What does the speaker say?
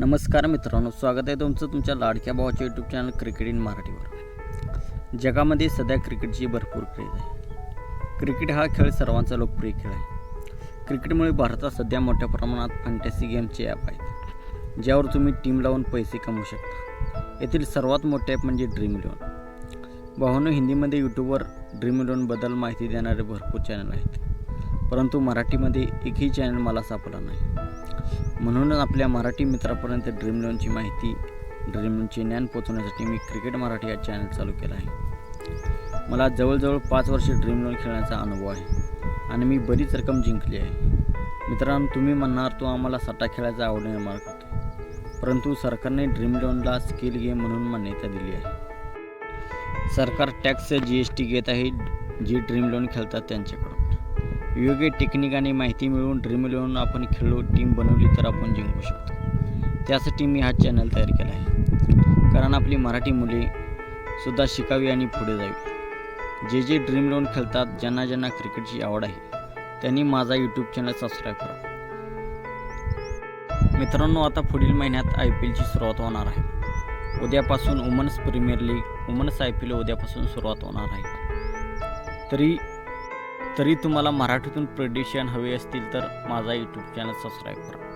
नमस्कार मित्रांनो स्वागत आहे तुमचं तुमच्या लाडक्या भावाच्या यूट्यूब चॅनल क्रिकेट इन मराठीवर जगामध्ये सध्या क्रिकेटची भरपूर क्रेज आहे. क्रिकेट हा खेळ सर्वांचा लोकप्रिय खेळ आहे. क्रिकेटमुळे भारतात सध्या मोठ्या प्रमाणात फॅन्टॅसी गेमचे ॲप आहेत ज्यावर तुम्ही टीम लावून पैसे कमवू शकता. येथील सर्वात मोठे ॲप म्हणजे ड्रीम इलेवन भावानो हिंदीमध्ये यूट्यूबवर ड्रीम इलेवनबद्दल माहिती देणारे भरपूर चॅनल आहेत. परंतु मराठीमध्ये एकही चॅनल मला सापडला नाही. म्हणूनच आपल्या मराठी मित्रापर्यंत ड्रीम लोनची माहिती ड्रीम लोनचे ज्ञान पोचवण्यासाठी मी क्रिकेट मराठी हा चॅनल चालू केला आहे. मला जवळजवळ पाच वर्षे ड्रीम लोन खेळण्याचा अनुभव आहे आणि मी बरीच रक्कम जिंकली आहे. मित्रांनो तुम्ही म्हणणार तो आम्हाला सट्टा खेळायचा आवड निर्माण करतो परंतु सरकारने ड्रीम लोनला स्किल गेम म्हणून मान्यता दिली आहे. सरकार टॅक्स जी एस टी घेत आहे जी ड्रीम लोन खेळतात त्यांच्याकडून. योग्य टेक्निक आणि माहिती मिळवून ड्रीम इलेव्हन आपण खेळलो टीम बनवली तर आपण जिंकू शकतो. त्यासाठी मी हा चॅनल तयार केला आहे. कारण आपली मराठी मुले सुद्धा शिकावी आणि पुढे जावी. जे जे ड्रीम इलेव्हन खेळतात ज्यांना ज्यांना क्रिकेटची आवड आहे त्यांनी माझा यूट्यूब चॅनल सबस्क्राईब करा. मित्रांनो आता पुढील महिन्यात आय पी एलची सुरुवात होणार आहे. उद्यापासून women's premier league women's I P L उद्यापासून सुरुवात होणार आहे. तरी तरी तुम्हाला मराठीतून प्रेडिशन हवे असतील तर माझा यूट्यूब चॅनल सबस्क्राईब करा.